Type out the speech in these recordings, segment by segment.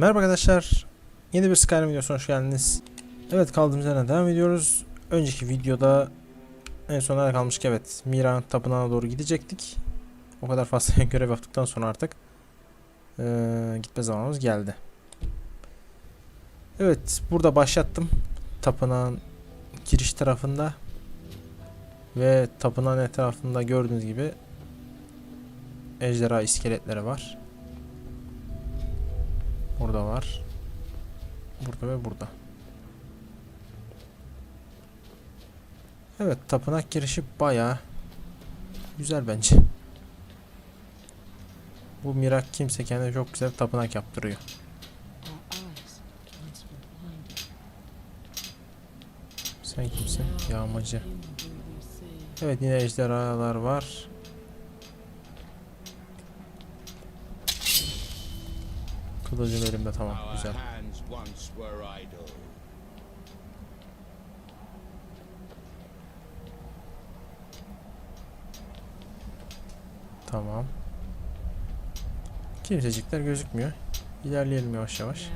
Merhaba arkadaşlar. Yeni bir Skyrim videosuna hoş geldiniz. Evet kaldığımız yerden devam ediyoruz. Önceki videoda en son nerede kalmıştık? Evet. Mira tapınağına doğru gidecektik. O kadar fazla görev yaptıktan sonra artık eee, gitme zamanımız geldi. Evet. Burada başlattım. Tapınağın giriş tarafında. Ve tapınağın etrafında gördüğünüz gibi ejderha iskeletleri var. Burada var. Burada ve burada. Evet, tapınak girişi bayağı güzel bence. Bu Mirak kimse kendine çok güzel tapınak yaptırıyor. Sen kimsin? Yağmacı. Evet yine ejderhalar var. Kılıcım elimde tamam güzel. Tamam. Kimsecikler gözükmüyor. İlerleyelim yavaş yavaş.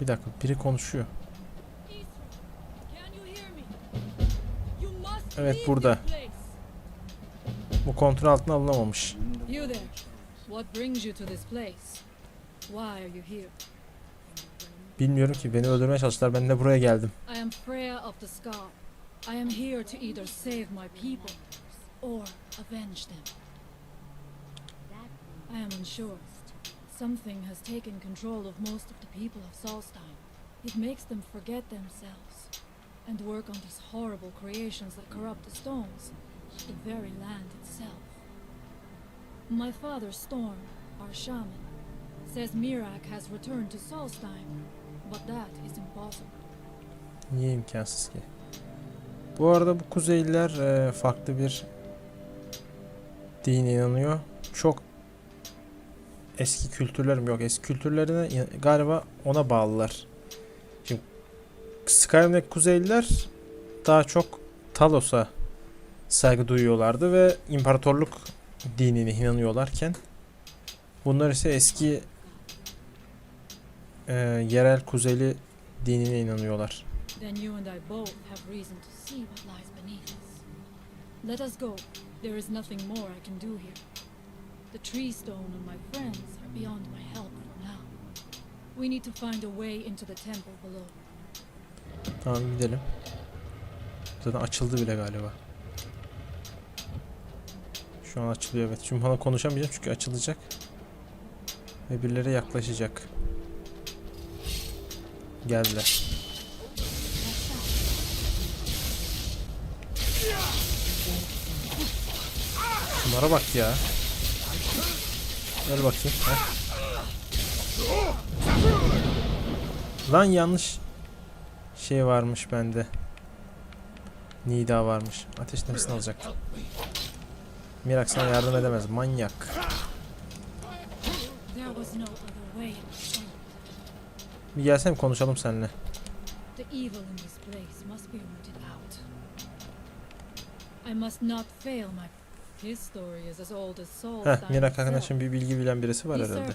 Bir dakika biri konuşuyor. Evet, burada. Bu kontrol altına alınamamış. You there. What brings you to this place? Why are you here? Bilmiyorum ki beni öldürmeye çalıştılar. Ben de buraya geldim. I am Freya of the Scar. I am here to either save my people or avenge them. I am unsure. Something has taken control of most of the people of Solstein. It makes them forget themselves and work on these horrible creations that corrupt the stones, the very land itself. My father, Storm, our shaman, says Mirak has returned to Solstein, but that is impossible. Niye imkansız ki? Bu arada bu Kuzeyliler e, farklı bir dine inanıyor. Çok eski kültürlerim yok. Eski kültürlerine in- galiba ona bağlılar. Şimdi Skyrim'deki Kuzeyliler daha çok Talos'a saygı duyuyorlardı ve imparatorluk dinine inanıyorlarken bunlar ise eski e, yerel Kuzeyli dinine inanıyorlar. Then you and I both have reason to see what lies beneath us. Let us go. There is nothing more I can do here. The tree stone and my friends are beyond my help for now. We need to find a way into the temple below. Tamam gidelim. Zaten açıldı bile galiba. Şu an açılıyor evet. Şimdi bana konuşamayacağım çünkü açılacak. Ve birileri yaklaşacak. Geldiler. Şunlara bak ya. Gel bakayım. heh. Lan yanlış şey varmış bende. Nida varmış. Ateş nefesini alacak. Mirak sana yardım edemez. Manyak. Bir gelsene konuşalım seninle. Heh, Mirak arkadaşım bir bilgi bilen birisi var he herhalde.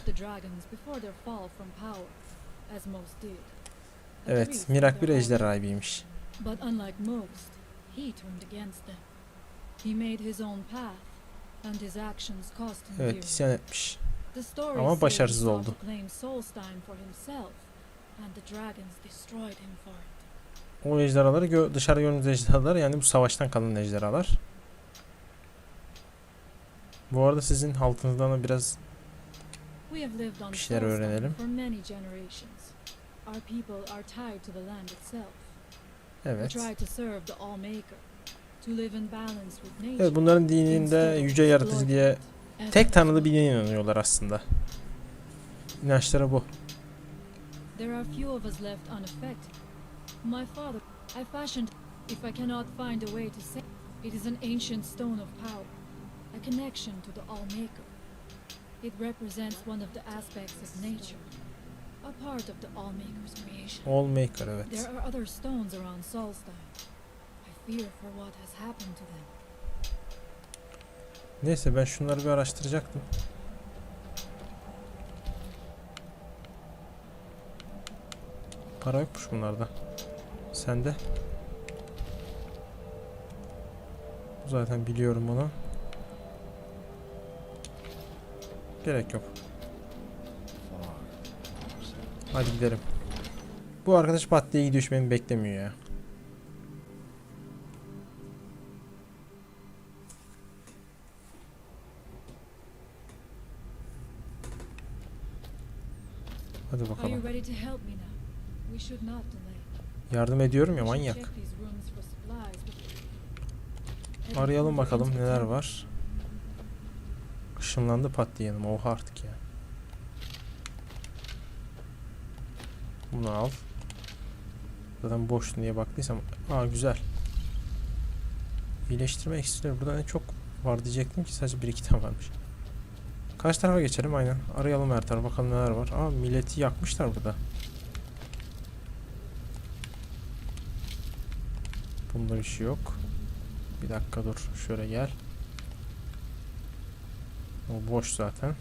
Evet, Mirak bir their ejderha own. rahibiymiş. But unlike most, he turned against them. He made his own path, Evet, isyan etmiş. Ama başarısız oldu. O ejderhaları gö dışarı gördüğünüz ejderhalar yani bu savaştan kalan ejderhalar. Bu arada sizin altınızdan da biraz Bir şeyler öğrenelim. evet. Evet bunların dininde yüce yaratıcı diye tek tanrılı bir dine inanıyorlar aslında. İnançları bu. There are few of us left unaffected. My father, I fashioned. If I cannot find a way to save, it is an ancient stone of power, a connection to the Allmaker. It represents one of the aspects of nature, a part of the Allmaker's creation. Allmaker evet. There are other stones around Solstein. Neyse ben şunları bir araştıracaktım. Para yokmuş bunlarda. Sende? Zaten biliyorum bunu. Gerek yok. Hadi gidelim. Bu arkadaş pat diye beni beklemiyor ya. Not delay. Yardım ediyorum ya manyak. Arayalım bakalım neler var. Işınlandı pat diye yanıma. Oha artık ya. Bunu al. Zaten boş diye baktıysam. Aa güzel. İyileştirme iksirleri. Burada ne çok var diyecektim ki sadece bir iki tane varmış. Kaç tarafa geçelim aynen. Arayalım her tarafa bakalım neler var. Aa milleti yakmışlar burada. Bunda bir şey yok. Bir dakika dur. Şöyle gel. O boş zaten.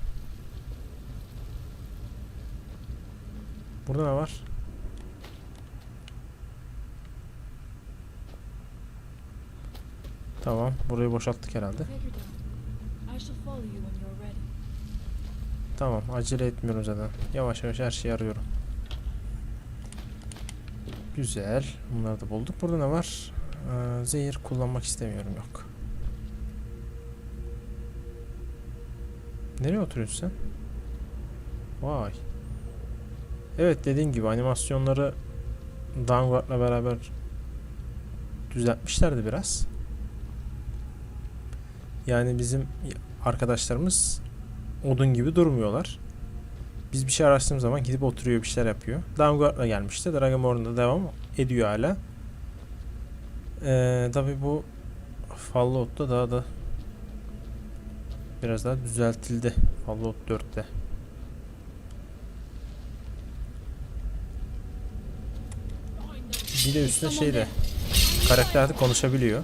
Burada ne var? Tamam. Burayı boşalttık herhalde. Tamam. Acele etmiyorum zaten. Yavaş yavaş her şeyi arıyorum. Güzel. Bunları da bulduk. Burada ne var? Ee, zehir kullanmak istemiyorum. Yok. Nereye oturuyorsun sen? Vay. Evet dediğim gibi animasyonları Downward'la beraber düzeltmişlerdi biraz. Yani bizim arkadaşlarımız odun gibi durmuyorlar. Biz bir şey araştırdığımız zaman gidip oturuyor bir şeyler yapıyor. Downward'la gelmişti. Dragonborn'da devam ediyor hala. Ee, tabi bu Fallout'ta daha da biraz daha düzeltildi. Fallout 4'te. Bir de üstüne şey de karakter de konuşabiliyor.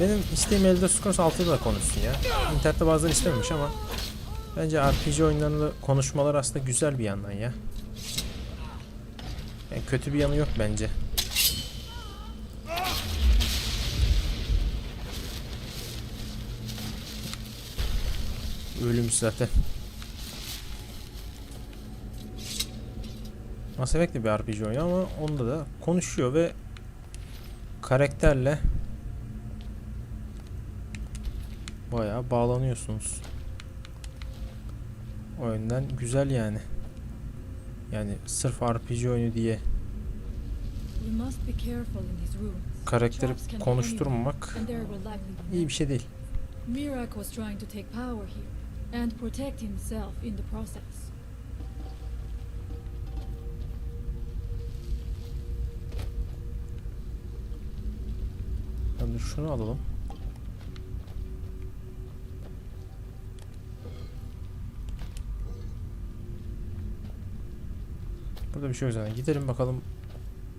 Benim isteğim Elder Scrolls 6'da da konuşsun ya. İnternette bazıları istememiş ama bence RPG oyunlarında konuşmalar aslında güzel bir yandan ya. Yani kötü bir yanı yok bence. Ölümüş zaten. Mass Effect bir RPG oyunu ama onda da konuşuyor ve karakterle bayağı bağlanıyorsunuz. O yönden güzel yani. Yani sırf RPG oyunu diye karakteri konuşturmamak iyi bir şey değil. Mirak was trying to take power here and protect himself in the process. Hadi şunu alalım. Burada bir şey yok zaten. Gidelim bakalım.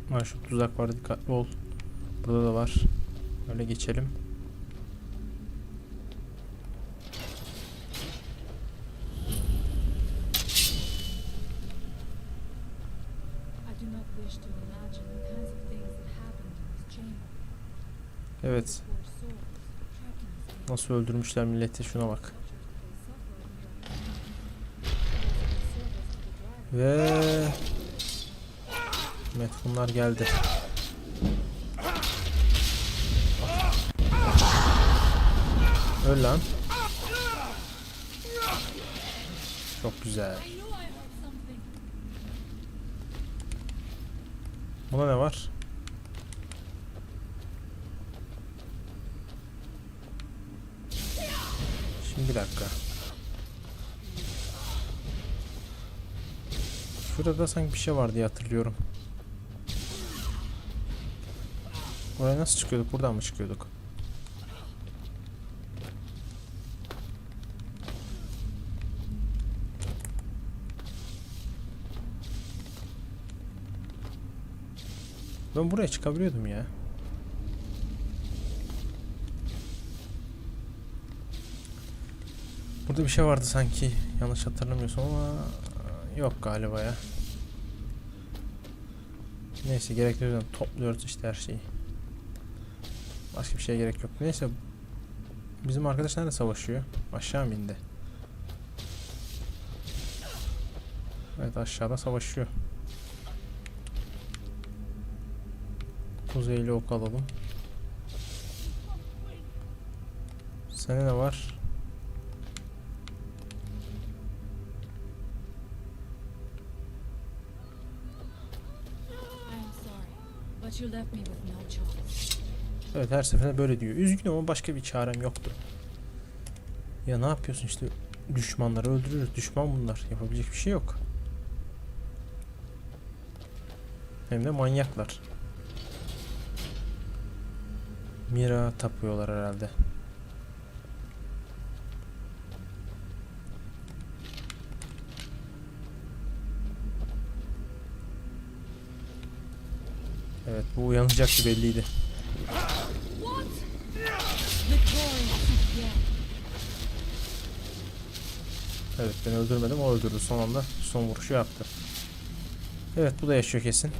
Ha şu tuzak var dikkatli ol. Burada da var. Öyle geçelim. Evet. Nasıl öldürmüşler milleti şuna bak. Ve Metfunlar geldi. Öl lan. Çok güzel. Buna ne var? Şimdi bir dakika. Şurada sanki bir şey var diye hatırlıyorum. Oraya nasıl çıkıyorduk? Buradan mı çıkıyorduk? Ben buraya çıkabiliyordum ya. Burada bir şey vardı sanki. Yanlış hatırlamıyorsam ama yok galiba ya. Neyse gerekli topluyoruz işte her şeyi. Başka bir şeye gerek yok. Neyse. Bizim arkadaş nerede savaşıyor? Aşağı mı indi? Evet aşağıda savaşıyor. Kuzeyli ok alalım. Sende ne var? You left me with no choice. Evet her seferinde böyle diyor. Üzgünüm ama başka bir çarem yoktu. Ya ne yapıyorsun işte düşmanları öldürürüz. Düşman bunlar. Yapabilecek bir şey yok. Hem de manyaklar. Mira tapıyorlar herhalde. Evet bu uyanacaktı belliydi. Evet ben öldürmedim o öldürdü son anda son vuruşu yaptı. Evet bu da yaşıyor kesin.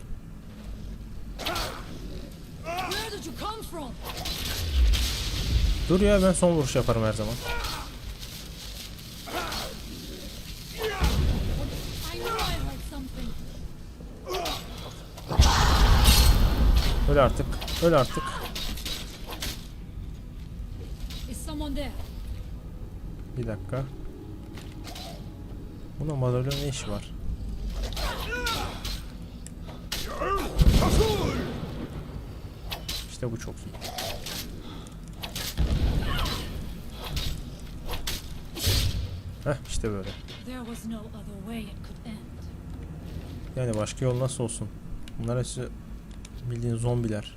Dur ya ben son vuruş yaparım her zaman. Öl artık. Öl artık. Bir dakika. Buna madalyon ne işi var? İşte bu çok iyi. Heh işte böyle. Yani başka yol nasıl olsun? Bunlar hepsi bildiğin zombiler.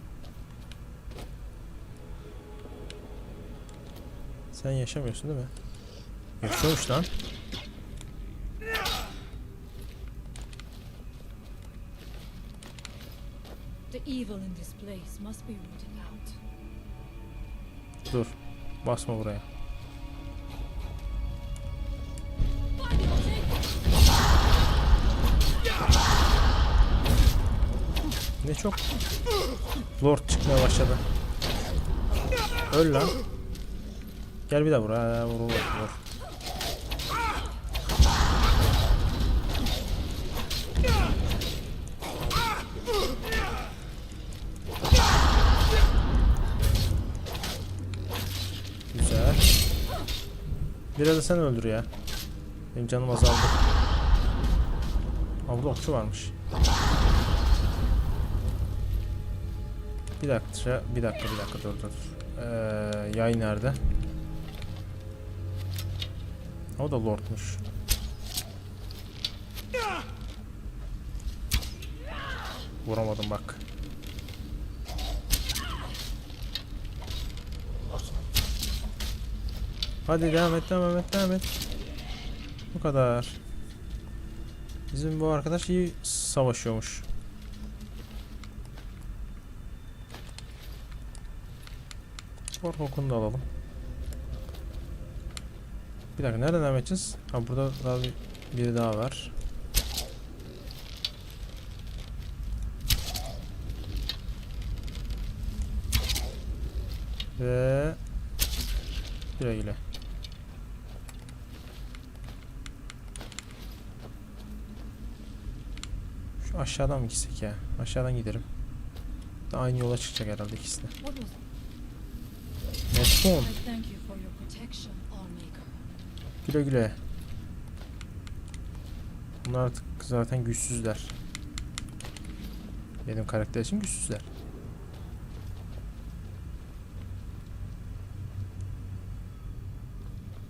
Sen yaşamıyorsun değil mi? Yaşıyormuş lan. Evil in this place must be rooted out. Dur. Basma take Ne çok Lord çıkmaya başladı. Öl lan. Gel bir daha buraya. Vur vur vur. Biraz da sen öldür ya. Benim canım azaldı. Aa burada okçu varmış. Bir dakika, bir dakika, bir dakika dur dur. Ee, yay nerede? O da lordmuş. Vuramadım bak. Hadi devam et, devam et, devam et. Bu kadar. Bizim bu arkadaş iyi savaşıyormuş. Spor kokunu da alalım. Bir dakika nereden devam edeceğiz? Ha burada daha bir, biri daha var. Ve güle güle. Şu aşağıdan mı gitsek ya? Aşağıdan giderim. Aynı yola çıkacak herhalde ikisi de. Allmaker. Güle güle. Bunlar artık zaten güçsüzler. Benim karakter için güçsüzler.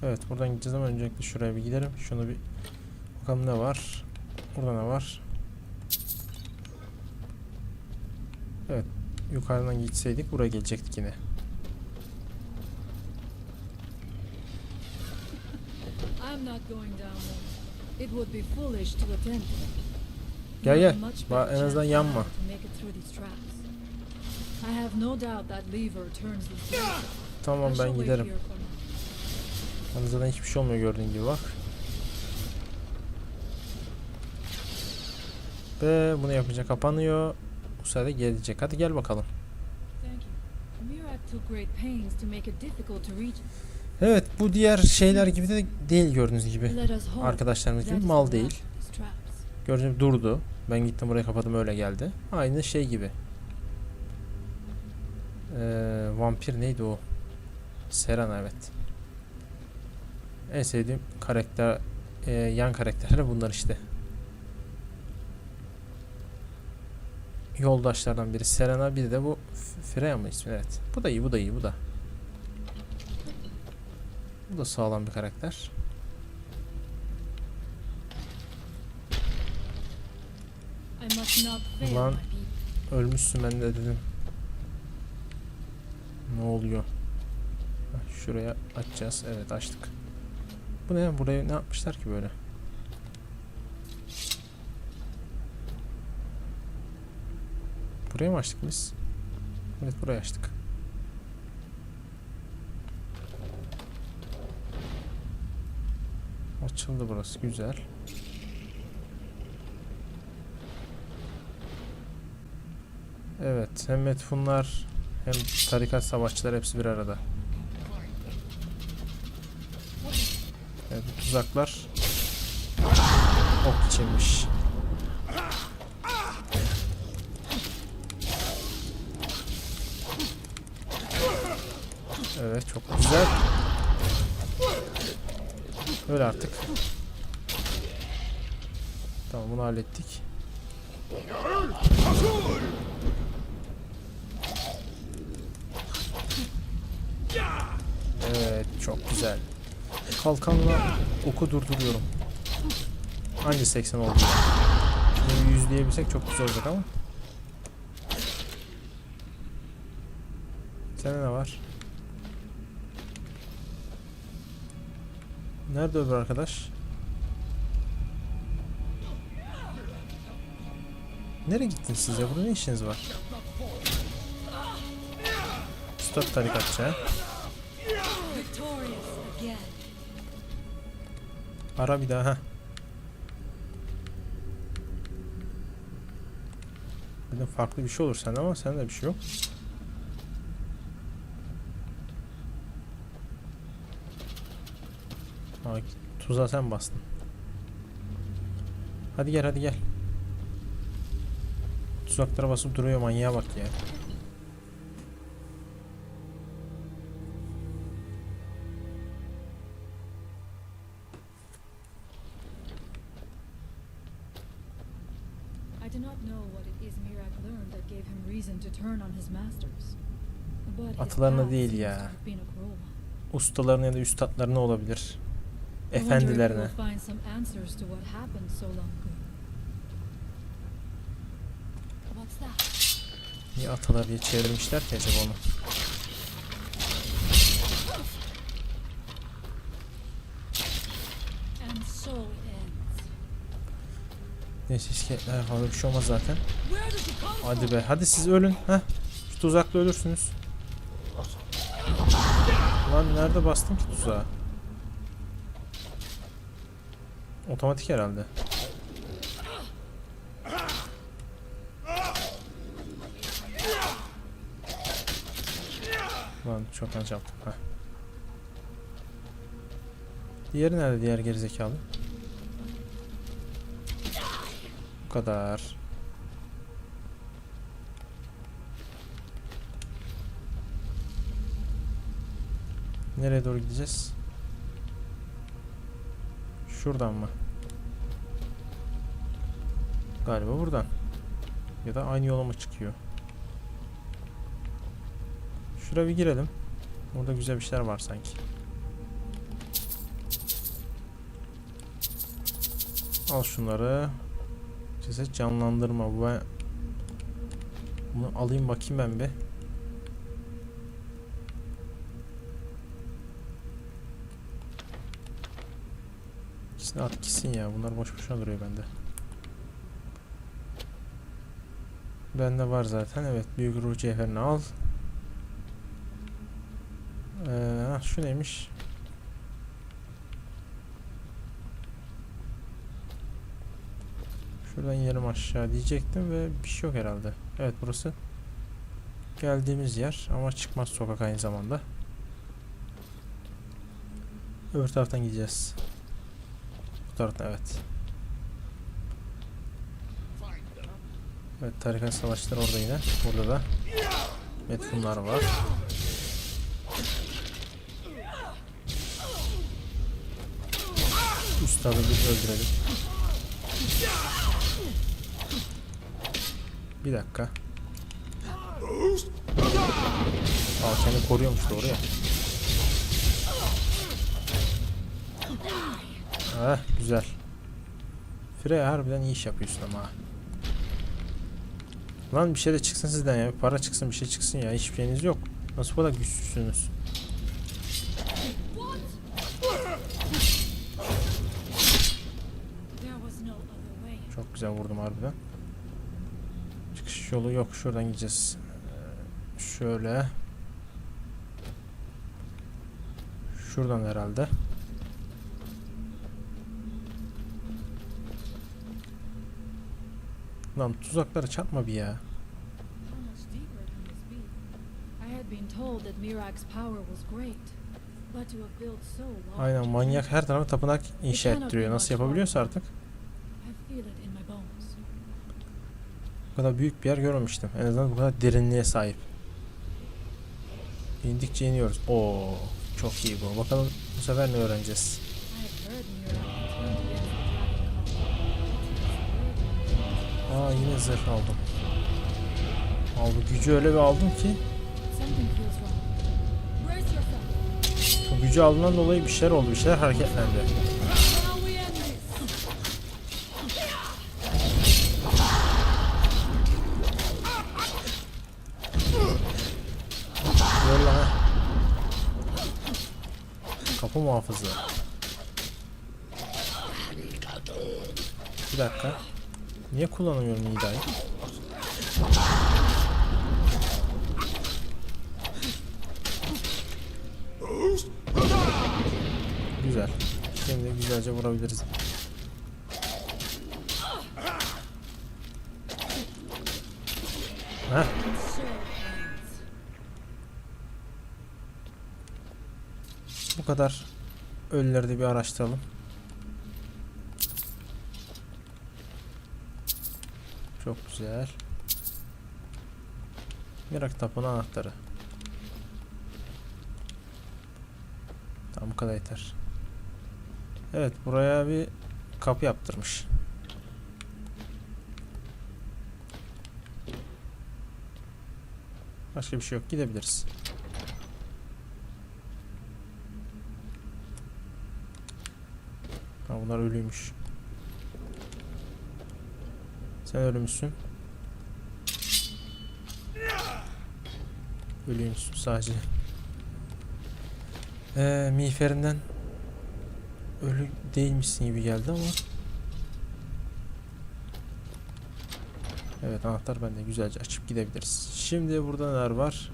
Evet buradan gideceğiz ama öncelikle şuraya bir gidelim. Şunu bir bakalım ne var. Burada ne var? Evet yukarıdan gitseydik buraya gelecektik yine. I'm not going down there. It would be foolish to attempt it. Gel, gel. Ba- en azından yanma. Tamam ben giderim. Hani zaten hiçbir şey olmuyor gördüğün gibi bak. Ve bunu yapınca kapanıyor. Bu sefer de gelecek. Hadi gel bakalım. Evet bu diğer şeyler gibi de değil gördüğünüz gibi. Arkadaşlarımız gibi mal değil. Gördüğünüz gibi durdu. Ben gittim buraya kapadım öyle geldi. Aynı şey gibi. Ee, vampir neydi o? Serena evet. En sevdiğim karakter e, yan karakterler bunlar işte. Yoldaşlardan biri Serena bir de bu Freya mı ismi evet. Bu da iyi bu da iyi bu da. Bu da sağlam bir karakter. Ulan. Ölmüşsün ben de dedim. Ne oluyor? Şuraya açacağız. Evet açtık. Bu ne? Buraya ne yapmışlar ki böyle? Buraya mı açtık biz? Evet buraya açtık. Açıldı burası. Güzel. Evet, hem metfunlar hem tarikat savaşçıları hepsi bir arada. Evet, bu tuzaklar ok içinmiş. Evet, çok güzel. Öyle artık. Tamam, bunu hallettik. Evet çok güzel. Kalkanla oku durduruyorum. Hangi 80 oldu? Bunu yüzleyebilsek çok güzel olacak ama. Sende ne var? Nerede öbür arkadaş? Nereye gittiniz siz ya? Burada ne işiniz var? Üstad tarikatçı. Ara bir daha ha. Dedim farklı bir şey olur sende ama sende bir şey yok. Ha, tuzağa sen bastın. Hadi gel hadi gel. Tuzaklara basıp duruyor manyağa bak ya. I do not know what it is Mirak learned that gave him reason to turn on his masters. But his Atalarına değil ya. Ustalarına ya da üstadlarına olabilir. Efendilerine. Niye atalar diye çevirmişler ki acaba onu? Neyse iskeletler fazla bir şey olmaz zaten. Hadi be hadi siz ölün. Heh. Şu tuzakla ölürsünüz. Lan nerede bastın ki tuzağa? Otomatik herhalde. Lan çok yanlış yaptım. Heh. Diğeri nerede diğer gerizekalı? Bu kadar. Nereye doğru gideceğiz? Şuradan mı? Galiba buradan. Ya da aynı yola mı çıkıyor? Şuraya bir girelim. Orada güzel bir şeyler var sanki. Al şunları. Ceset canlandırma. Bunu alayım bakayım ben bir. At gitsin ya. Bunlar boş boşuna duruyor bende. Bende var zaten. Evet. Büyük ruh cevherini al. Ee, ah, şu neymiş? Şuradan yerim aşağı diyecektim ve bir şey yok herhalde. Evet burası geldiğimiz yer ama çıkmaz sokak aynı zamanda. Öbür taraftan gideceğiz. Bu taraftan evet. Evet tarikat savaşları orada yine. Burada da metfunlar var. Üstadı bir öldürelim. Bir dakika. Aa kendini koruyormuş doğru ya. Ah güzel. Freya harbiden iyi iş yapıyorsun ama. Lan bir şey de çıksın sizden ya. Para çıksın bir şey çıksın ya. Hiçbir şeyiniz yok. Nasıl bu kadar güçsüzsünüz? Çok güzel vurdum harbiden. Çıkış yolu yok. Şuradan gideceğiz. Ee, Şöyle. Şuradan herhalde. Lan tuzaklara çarpma bir ya. How much deeper can this be? I had been told that Mirak's power was great, but to have built so large. Aynen manyak her tarafa tapınak inşa ettiriyor. Nasıl yapabiliyorsa artık. Bu kadar büyük bir yer görmemiştim. En azından bu kadar derinliğe sahip. İndikçe iniyoruz. Oo, çok iyi bu. Bakalım bu sefer ne öğreneceğiz. Aa yine zırh aldım. Aldı gücü öyle bir aldım ki bu gücü aldığından dolayı bir şeyler oldu. Bir şeyler hareketlendi. Yolla ha. Kapı muhafızı. Bir dakika. Niye kullanamıyorum Nida'yı? Güzel. Şimdi güzelce vurabiliriz. Heh. Bu kadar ölüleri de bir araştıralım. Çok güzel. Merak tapınağı anahtarı. Tamam bu kadar yeter. Evet buraya bir kapı yaptırmış. Başka bir şey yok. Gidebiliriz. Ha bunlar ölüymüş. Sen ölümsün. Ölüymüşsün sadece. Ee, miğferinden ölü değilmişsin gibi geldi ama. Evet anahtar bende güzelce açıp gidebiliriz. Şimdi burada neler var?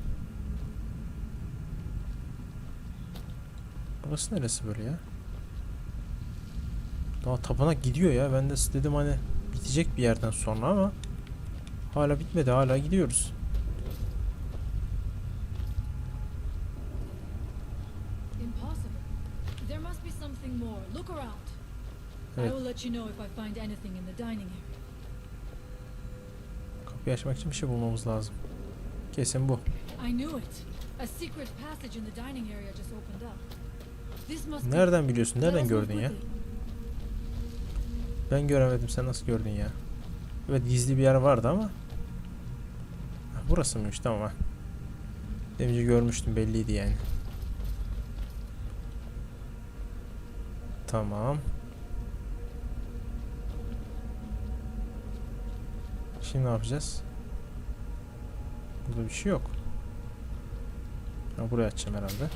Burası neresi böyle ya? Daha tapınak gidiyor ya. Ben de dedim hani bitecek bir yerden sonra ama hala bitmedi. Hala gidiyoruz. Evet. Kapıyı açmak için bir şey bulmamız lazım. Kesin bu. Nereden biliyorsun? Nereden gördün ya? Ben göremedim. Sen nasıl gördün ya? Evet gizli bir yer vardı ama. Burası mıymış? Tamam ha. Demince görmüştüm belliydi yani. Tamam. Şimdi ne yapacağız? Burada bir şey yok. Ha, buraya açacağım herhalde.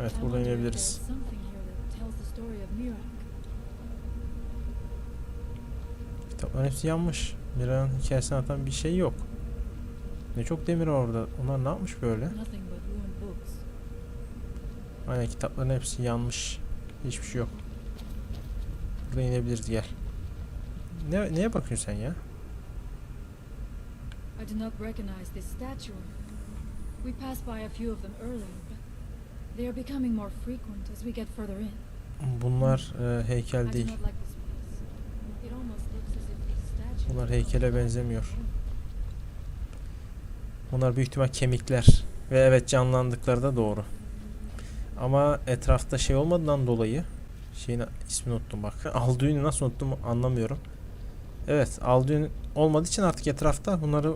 Evet burada inebiliriz. Kitapların hepsi yanmış. Mira'nın hikayesini anlatan bir şey yok. Ne çok demir var orada. Onlar ne yapmış böyle? Aynen kitapların hepsi yanmış. Hiçbir şey yok. Burada inebiliriz gel. Ne, neye bakıyorsun sen ya? I do not recognize this statue. We passed by a few of them earlier, but they are becoming more frequent as we get further in. Bunlar e, heykel değil. It almost looks as Bunlar heykele benzemiyor. Bunlar büyük ihtimal kemikler. Ve evet canlandıkları da doğru. Ama etrafta şey olmadığından dolayı şeyin ismini unuttum bak. Alduin'i nasıl unuttum anlamıyorum. Evet Alduin olmadığı için artık etrafta bunları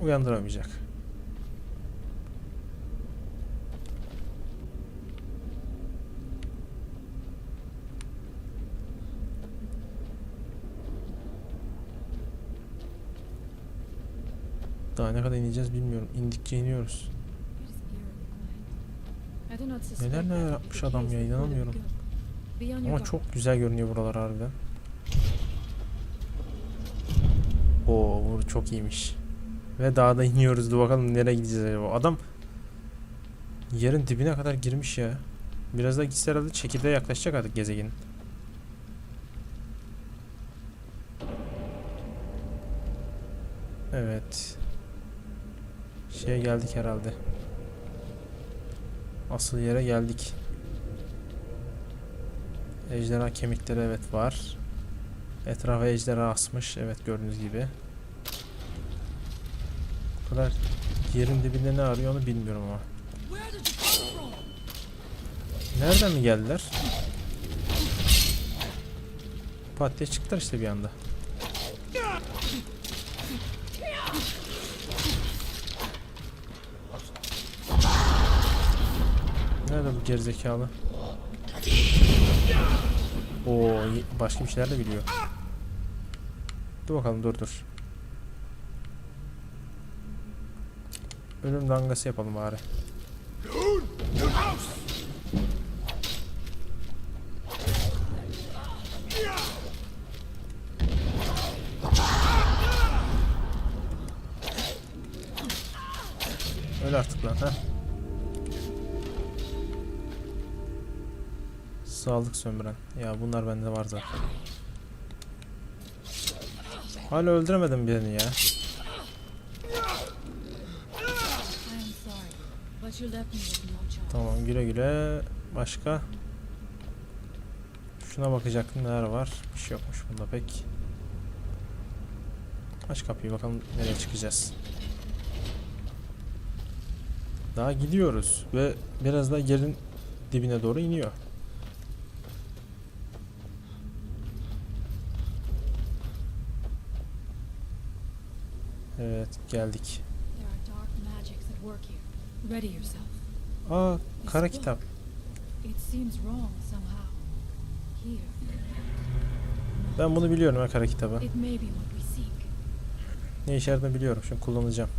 uyandıramayacak. Daha ne kadar ineceğiz bilmiyorum. İndikçe iniyoruz. Neler neler yapmış adam ya, inanamıyorum. Ama çok güzel görünüyor buralar harbiden. Oo bu çok iyiymiş. Ve dağda iniyoruz. Dur bakalım nereye gideceğiz acaba. Adam yerin dibine kadar girmiş ya. Biraz daha gitse herhalde çekirdeğe yaklaşacak artık gezegenin. Evet. Şeye geldik herhalde. Asıl yere geldik. Ejderha kemikleri evet var. Etrafa ejderha asmış. Evet gördüğünüz gibi. Bu kadar yerin dibinde ne arıyor onu bilmiyorum ama. Nereden mi geldiler? Pat diye çıktılar işte bir anda. Nerede bu gerizekalı? Oo, başka bir şeyler de biliyor. Dur bakalım dur dur. Ölüm dangası yapalım bari. Sağlık sömüren. Ya bunlar bende var zaten. Hala öldüremedim birini ya. Tamam güle güle. Başka? Şuna bakacaktım neler var. Bir şey yokmuş bunda pek. Aç kapıyı bakalım nereye çıkacağız. Daha gidiyoruz ve biraz daha yerin dibine doğru iniyor. Evet geldik. There are dark magics at work here. Ready yourself. Aa kara kitap. Ben bunu biliyorum ha kara kitabı. Ne yaradığını biliyorum. Şimdi kullanacağım.